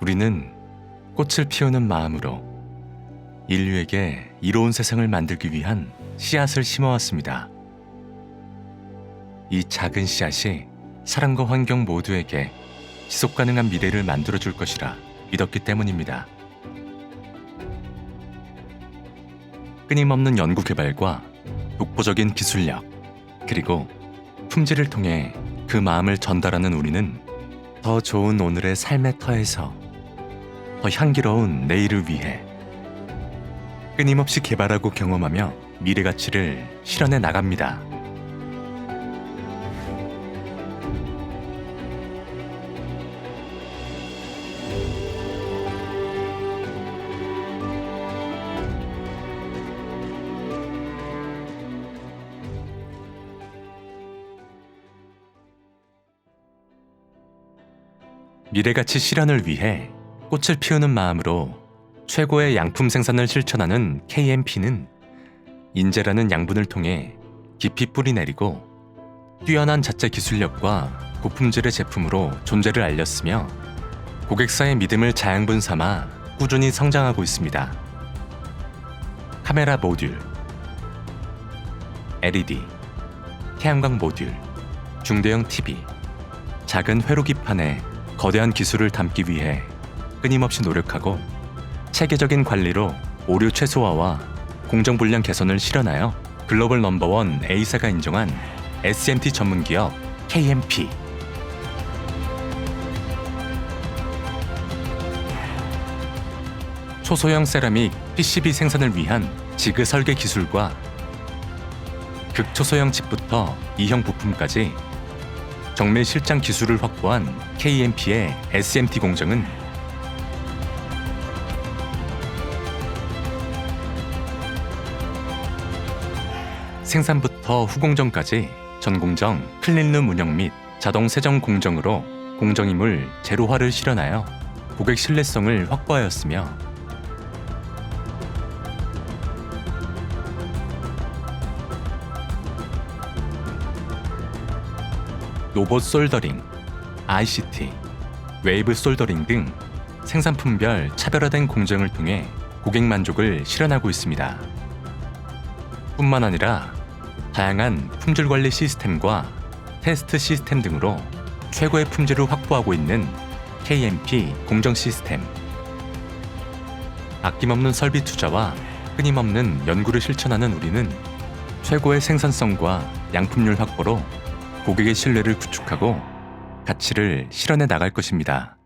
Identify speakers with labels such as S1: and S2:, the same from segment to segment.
S1: 우리는 꽃을 피우는 마음으로 인류에게 이로운 세상을 만들기 위한 씨앗을 심어왔습니다. 이 작은 씨앗이 사람과 환경 모두에게 지속 가능한 미래를 만들어 줄 것이라 믿었기 때문입니다. 끊임없는 연구 개발과 독보적인 기술력, 그리고 품질을 통해 그 마음을 전달하는 우리는 더 좋은 오늘의 삶의 터에서 더 향기로운 내일을 위해 끊임없이 개발하고 경험하며 미래 가치를 실현해 나갑니다. 미래가치 실현을 위해 꽃을 피우는 마음으로 최고의 양품 생산을 실천하는 KMP는 인재라는 양분을 통해 깊이 뿌리 내리고 뛰어난 자체 기술력과 고품질의 제품으로 존재를 알렸으며 고객사의 믿음을 자양분 삼아 꾸준히 성장하고 있습니다. 카메라 모듈, LED, 태양광 모듈, 중대형 TV, 작은 회로기판에 거대한 기술을 담기 위해 끊임없이 노력하고 체계적인 관리로 오류 최소화와 공정 불량 개선을 실현하여 글로벌 넘버원 A사가 인정한 SMT 전문 기업 KMP. 초소형 세라믹 PCB 생산을 위한 지그 설계 기술과 극초소형 칩부터 이형 부품까지 정밀 실장 기술을 확보한 KMP의 SMT 공정은 생산부터 후공정까지 전공정, 클린룸 운영 및 자동 세정 공정으로 공정임을 제로화를 실현하여 고객 신뢰성을 확보하였으며 로봇 솔더링, ICT, 웨이브 솔더링 등 생산품별 차별화된 공정을 통해 고객 만족을 실현하고 있습니다. 뿐만 아니라 다양한 품질 관리 시스템과 테스트 시스템 등으로 최고의 품질을 확보하고 있는 KMP 공정 시스템. 아낌없는 설비 투자와 끊임없는 연구를 실천하는 우리는 최고의 생산성과 양품률 확보로 고객의 신뢰를 구축하고 가치를 실현해 나갈 것입니다.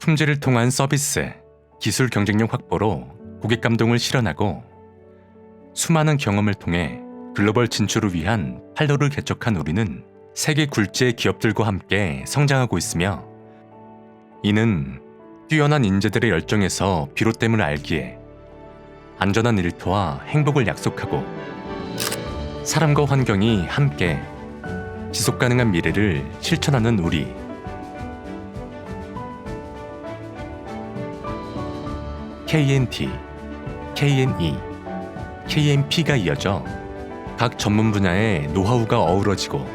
S1: 품질을 통한 서비스, 기술 경쟁력 확보로 고객 감동을 실현하고 수많은 경험을 통해 글로벌 진출을 위한 판로를 개척한 우리는 세계 굴지의 기업들과 함께 성장하고 있으며 이는 뛰어난 인재들의 열정에서 비롯됨을 알기에 안전한 일터와 행복을 약속하고 사람과 환경이 함께 지속 가능한 미래를 실천하는 우리. KNT, KNE, KMP가 이어져 각 전문 분야의 노하우가 어우러지고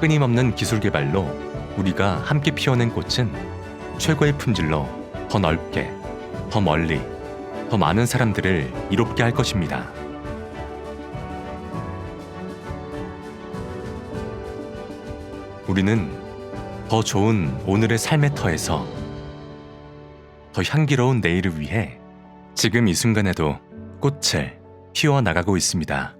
S1: 끊임없는 기술 개발로 우리가 함께 피워낸 꽃은 최고의 품질로 더 넓게, 더 멀리, 더 많은 사람들을 이롭게 할 것입니다. 우리는 더 좋은 오늘의 삶의 터에서 더 향기로운 내일을 위해 지금 이 순간에도 꽃을 피워 나가고 있습니다.